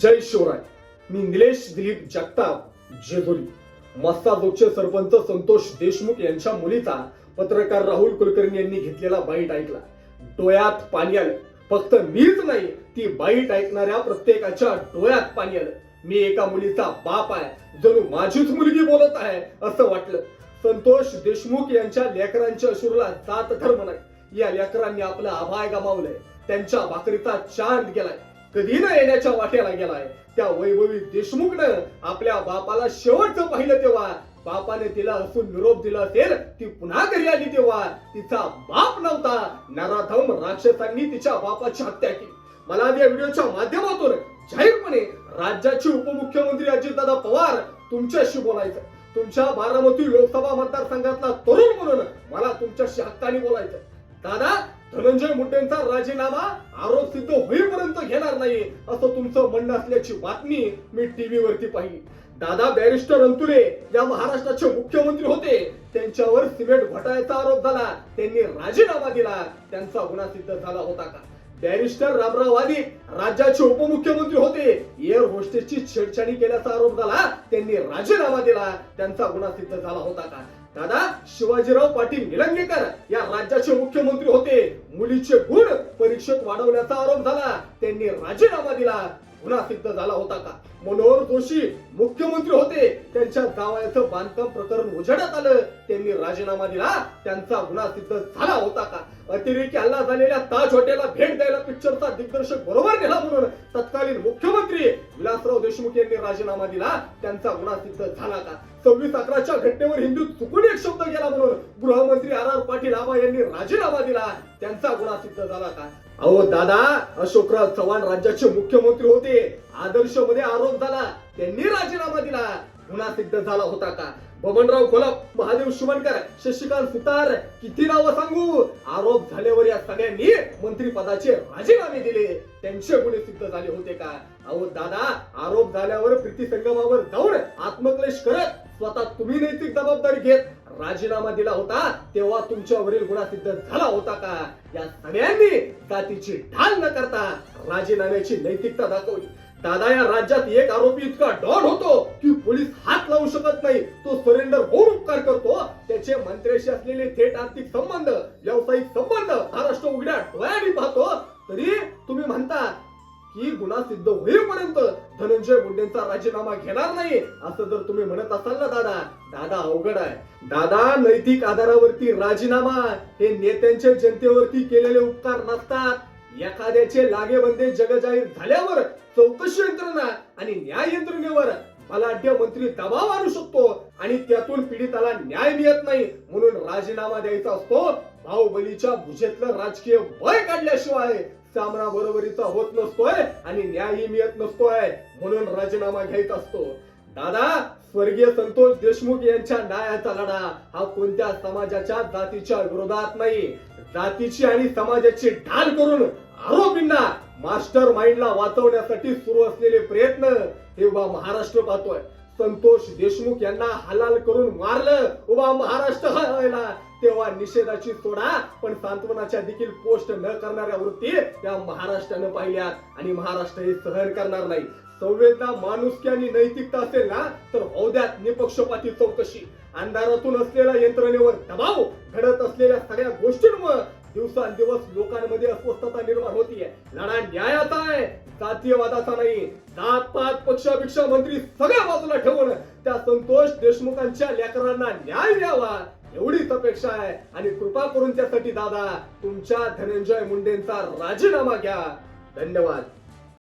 जय शिवराय. मी निलेश दिलीप जगताप जेजुरी. मस्ताजोगचे सरपंच संतोष देशमुख यांच्या मुलीचा पत्रकार राहुल कुलकर्णी यांनी घेतलेला बाईट ऐकला. डोळ्यात पाणी आलं. फक्त मीच नाही ती बाईट ऐकणाऱ्या प्रत्येकाच्या डोळ्यात पाणी आलं. मी एका मुलीचा बाप आहे जणू माझीच मुलगी बोलत आहे असं वाटलं. संतोष देशमुख यांच्या लेकरांच्या अश्रूला जात धर्म नाही. या लेकरांनी आपलं आभाय गमावलंय. त्यांच्या भाकरीचा चांद गेलाय. कधी न येण्याच्या वाट्याला गेलाय. त्या वैभवी देशमुखनं आपल्या बापाला शेवटचं पाहिलं तेव्हा बापाने तिला असून निरोप दिला असेल ती पुन्हा घरी आली तेव्हा. तिचा बाप नव्हता. नराधम राक्षसांनी तिच्या बापाची हत्या केली. मला या व्हिडिओच्या माध्यमातून जाहीरपणे राज्याचे उपमुख्यमंत्री अजितदादा पवार तुमच्याशी बोलायचं. तुमच्या बारामती लोकसभा मतदारसंघातला तरुण म्हणून मला तुमच्याशी हक्काने बोलायचं. दादा धनंजय मुंडेंचा राजीनामा आरोप सिद्ध होईपर्यंत घेणार नाही असं तुमचं म्हणणं असल्याची बातमी मी टीव्ही वरती पाहिली. दादा बॅरिस्टर अंतुले या महाराष्ट्राचे मुख्यमंत्री होते. त्यांच्यावर सिमेंट घोटाळ्याचा आरोप झाला. त्यांनी राजीनामा दिला. त्यांचा गुन्हा सिद्ध झाला होता का? बॅरिस्टर रामराव वादी राज्याचे उपमुख्यमंत्री होते. एअर होस्टेसची छेडछाडी केल्याचा आरोप झाला. त्यांनी राजीनामा दिला. त्यांचा गुन्हा सिद्ध झाला होता का? दादा शिवाजीराव पाटील निलंगेकर या राज्याचे मुख्यमंत्री होते. मुलीचे गुण परीक्षेत वाढवण्याचा आरोप झाला. त्यांनी राजीनामा दिला. गुन्हा सिद्ध झाला होता का? मनोहर जोशी मुख्यमंत्री होते. त्यांच्या जावयाचं बांधकाम प्रकरण उजेडात आलं. त्यांनी राजीनामा दिला. त्यांचा गुन्हा सिद्ध झाला होता का? अतिरेकी हल्ला झालेल्या ताज हॉटेलला भेट द्यायला पिक्चरचा दिग्दर्शक बरोबर गेला म्हणून तत्कालीन मुख्यमंत्री विलासराव देशमुख यांनी राजीनामा दिला. त्यांचा गुन्हा सिद्ध झाला का? सव्वीस अकराच्या घटनेवर हिंदू चुकून एक शब्द म्हणून गृहमंत्री आर आर पाटील आबा यांनी राजीनामा दिला. त्यांचा गुन्हा सिद्ध झाला का? अहो दादा अशोकराव चव्हाण राज्याचे मुख्यमंत्री होते. आदर्शमध्ये आरोप झाला. त्यांनी राजीनामा दिला. गुन्हा सिद्ध झाला होता का? बबनराव खोलप महादेव शिवणकर शशिकांत सुतार किती नावं सांगू? आरोप झाल्यावर या सगळ्यांनी मंत्री पदाचे राजीनामे दिले. त्यांचे गुन्हे सिद्ध झाले होते का? अहो दादा आरोप झाल्यावर प्रीती संगमावर जाऊन आत्मक्लेश करत स्वतः तुम्ही नैतिक जबाबदारी घेत राजीनामा दिला होता तेव्हा तुमच्यावरील गुन्हा सिद्ध झाला होता का? या सगळ्यांनी जातीची ढाल न करता राजीनाम्याची नैतिकता दाखवली. दादा या राज्यात एक आरोपी इतका डॉन होतो की पोलीस हात लावू शकत नाही. तो सरेंडर होऊन उपकार करतो. त्याचे मंत्र्याशी असलेले थेट आर्थिक संबंध व्यावसायिक संबंध महाराष्ट्र उघड्या डोळ्यांनी पाहतो. तरी तुम्ही म्हणता की गुन्हा सिद्ध होईपर्यंत धनंजय मुंडेंचा राजीनामा घेणार नाही असं जर तुम्ही म्हणत असाल ना दादा. दादा अवघड आहे. दादा नैतिक आधारावरती राजीनामा. हे नेत्यांच्या जनतेवरती केलेले उपकार नसतात. एखाद्याचे लागेबंदे जगजाहीर झाल्यावर चौकशी यंत्रणा आणि न्याय यंत्रणेवर बलाढ्य मंत्री दबाव आणू शकतो आणि त्यातून पीडिताला न्याय मिळत नाही म्हणून राजीनामा द्यायचा असतो. बाहुबलीच्या भुजेतलं राजकीय वय काढल्याशिवाय सामना बरोबरीचा होत नसतोय आणि न्यायही मिळत नसतोय म्हणून राजीनामा घ्यायचा असतो. दादा स्वर्गीय संतोष देशमुख यांच्या न्यायाचा लढा हा कोणत्या समाजाच्या जातीच्या विरोधात नाही. जातीची आणि समाजाची ढाल करून आरोपींना मास्टर माइंडला वाचवण्यासाठी सुरू असलेले प्रयत्न हे उभा महाराष्ट्र पाहतोय. संतोष देशमुख यांना हलाल करून मारलं उभा महाराष्ट्र हलायला. तेव्हा निषेधाची सोडा पण सांत्वनाच्या देखील पोस्ट न करणाऱ्या वृत्ती या महाराष्ट्रानं पाहिल्यात आणि महाराष्ट्र हे सहन करणार नाही. संवेदना माणुसकी आणि नैतिकता असेल ना तर हौद्यात निपक्षपाती चौकशी. अंधारातून असलेल्या यंत्रणेवर दबाव घडत असलेल्या सगळ्या गोष्टींमुळे दिवसांदिवस लोकांमध्ये अस्वस्थता निर्माण होतीये. लढा न्यायाचा आहे. जातीयवादाचा नाही. जात पात पक्षापेक्षा मंत्री सगळ्या बाजूला ठेवून त्या संतोष देशमुखांच्या लेकरांना न्याय द्यावा. एवढीच अपेक्षा आहे. आणि कृपा करून त्यासाठी दादा तुमच्या धनंजय मुंडेंचा राजीनामा घ्या. धन्यवाद.